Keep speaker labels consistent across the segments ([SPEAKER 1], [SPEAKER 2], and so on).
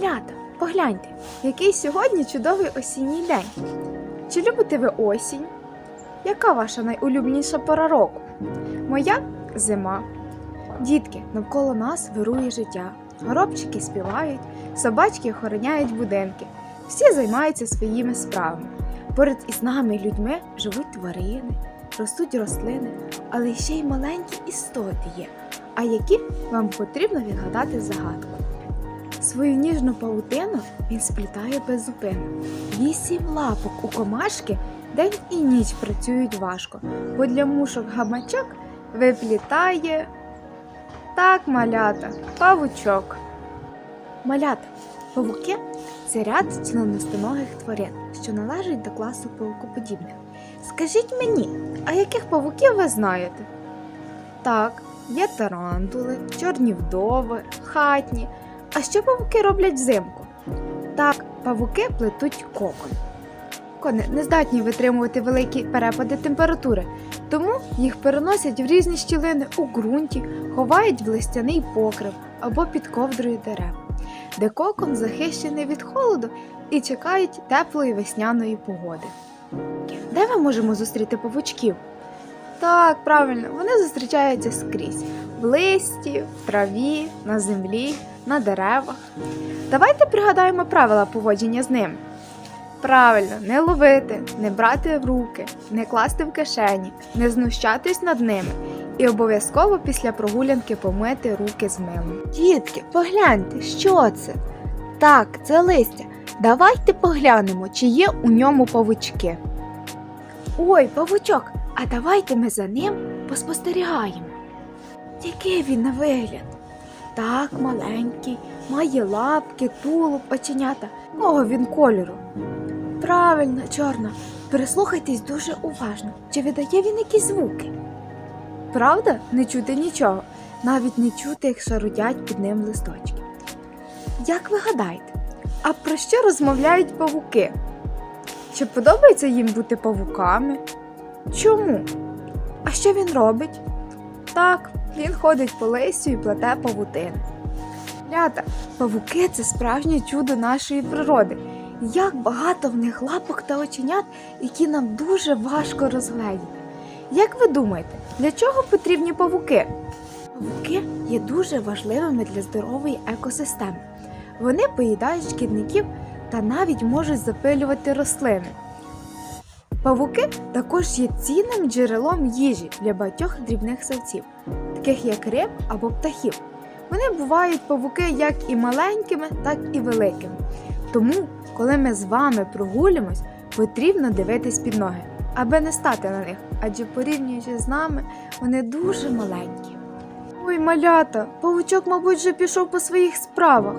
[SPEAKER 1] Малята, погляньте, який сьогодні чудовий осінній день. Чи любите ви осінь? Яка ваша найулюбленіша пора року? Моя зима. Дітки, навколо нас вирує життя. Горобчики співають, собачки охороняють будинки. Всі займаються своїми справами. Поряд із нами, людьми, живуть тварини, ростуть рослини, але ще й маленькі істоти є. А які вам потрібно відгадати загадку. Свою ніжну паутину він сплітає без зупину. Вісім лапок у комашки день і ніч працюють важко, бо для мушок гамачок виплітає так, малята, павучок. Малята, павуки це ряд членостоногих тварин, що належать до класу павукоподібних. Скажіть мені, а яких павуків ви знаєте? Так, є тарантули, чорні вдови, хатні. А що павуки роблять взимку? Так, павуки плетуть кокон. Кони не здатні витримувати великі перепади температури, тому їх переносять в різні щілини у ґрунті, ховають в листяний покрив або під ковдрою дерев, де кокон захищений від холоду і чекають теплої весняної погоди. Де ми можемо зустріти павучків? Так, правильно, вони зустрічаються скрізь в листі, в траві, на землі, на деревах. Давайте пригадаємо правила поводження з ними. Правильно, не ловити, не брати в руки, не класти в кишені, не знущатись над ними і обов'язково після прогулянки помити руки з милом. Дітки, погляньте, що це? Так, це листя. Давайте поглянемо, чи є у ньому павучки. Ой, павучок, а давайте ми за ним поспостерігаємо. Який він на вигляд? Так, маленький, має лапки, тулуб, оченята. Кого він кольору? Правильно, чорна. Прислухайтесь дуже уважно. Чи видає він якісь звуки? Правда, не чути нічого, навіть не чути, як шарудять під ним листочки. Як ви гадаєте, а про що розмовляють павуки? Чи подобається їм бути павуками? Чому? А що він робить? Так, він ходить по листю і плете павутини. Лята, павуки це справжнє чудо нашої природи. Як багато в них лапок та оченят, які нам дуже важко розгледіти. Як ви думаєте, для чого потрібні павуки? Павуки є дуже важливими для здорової екосистеми. Вони поїдають шкідників та навіть можуть запилювати рослини. Павуки також є цінним джерелом їжі для багатьох дрібних савців, таких як риб або птахів. Вони бувають павуки як і маленькими, так і великими. Тому, коли ми з вами прогулюємось, потрібно дивитись під ноги, аби не стати на них, адже порівнюючи з нами, вони дуже маленькі. Ой, малята, павучок, мабуть, вже пішов по своїх справах.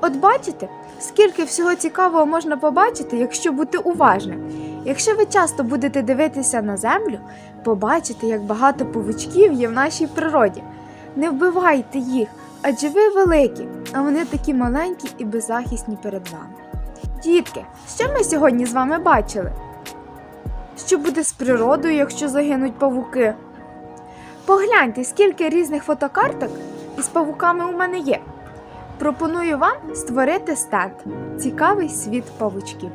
[SPEAKER 1] От бачите, скільки всього цікавого можна побачити, якщо бути уважним. Якщо ви часто будете дивитися на землю, побачите, як багато павучків є в нашій природі. Не вбивайте їх, адже ви великі, а вони такі маленькі і беззахисні перед вами. Дітки, що ми сьогодні з вами бачили? Що буде з природою, якщо загинуть павуки? Погляньте, скільки різних фотокарток із павуками у мене є. Пропоную вам створити стенд Цікавий світ павучків.